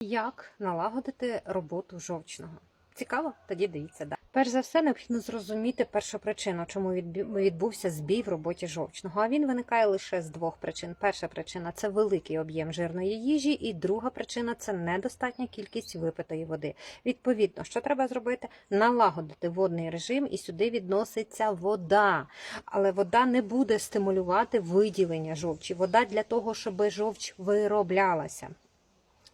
Як налагодити роботу жовчного? Цікаво? Тоді дивіться далі. Перш за все, необхідно зрозуміти першу причину, чому відбувся збій в роботі жовчного. А він виникає лише з двох причин. Перша причина це великий об'єм жирної їжі, і друга причина це недостатня кількість випитої води. Відповідно, що треба зробити? Налагодити водний режим, і сюди відноситься вода. Але вода не буде стимулювати виділення жовчі. Вода для того, щоб жовч вироблялася.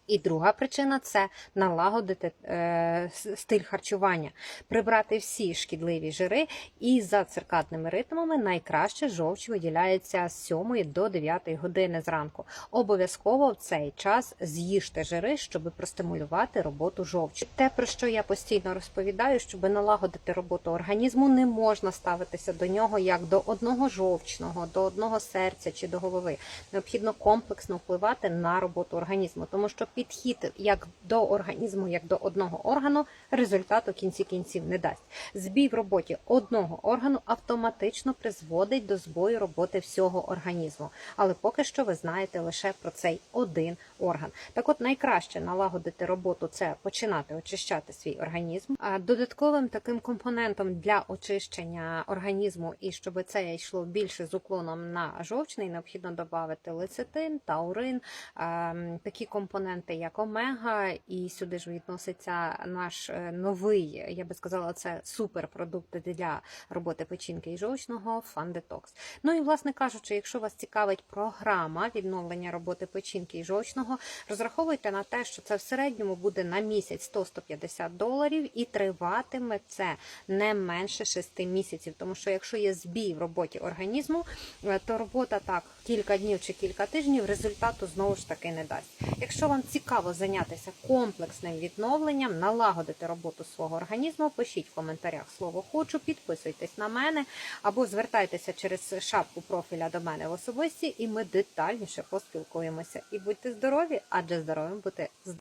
І друга причина це налагодити е, стиль харчування, прибрати всі шкідливі жири, і за циркадними ритмами найкраще жовч виділяється з 7 до 9 години зранку. Обов'язково в цей час з'їжте жири, щоб простимулювати роботу жовчі. Те, про що я постійно розповідаю, щоб налагодити роботу організму, не можна ставитися до нього як до одного жовчного, до одного серця чи до голови. Необхідно комплексно впливати на роботу організму, тому що підхід як до організму, як до одного органу, результату в кінці кінців не дасть. Збій в роботі одного органу автоматично призводить до збою роботи всього організму. Але поки що ви знаєте лише про цей один орган. Так от найкраще налагодити роботу це починати очищати свій організм. А додатковим таким компонентом для очищення організму і щоб це йшло більше з уклоном на жовчний, необхідно додати лецитин, таурин, ем, такі компоненти, як омега, і сюди ж відноситься наш е, новий, я би сказала, це суперпродукт для роботи печінки і жовчного фандетокс. Ну і власне кажучи, якщо вас цікавить програма відновлення роботи печінки і жовчного, розраховуйте на те, що це в середньому буде на місяць 100-150 доларів, і триватиме це не менше 6 місяців. Тому що якщо є збій в роботі організму, е, то робота так кілька днів чи кілька тижнів результату знову ж таки не дасть. Якщо вам цікаво зайнятися комплексним відновленням, налагодити роботу свого організму, пишіть в коментарях слово хочу, підписуйтесь на мене або звертайтеся через шапку профіля до мене в особисті, і ми детальніше поспілкуємося. І будьте здорові, адже здоровим бути здоровим.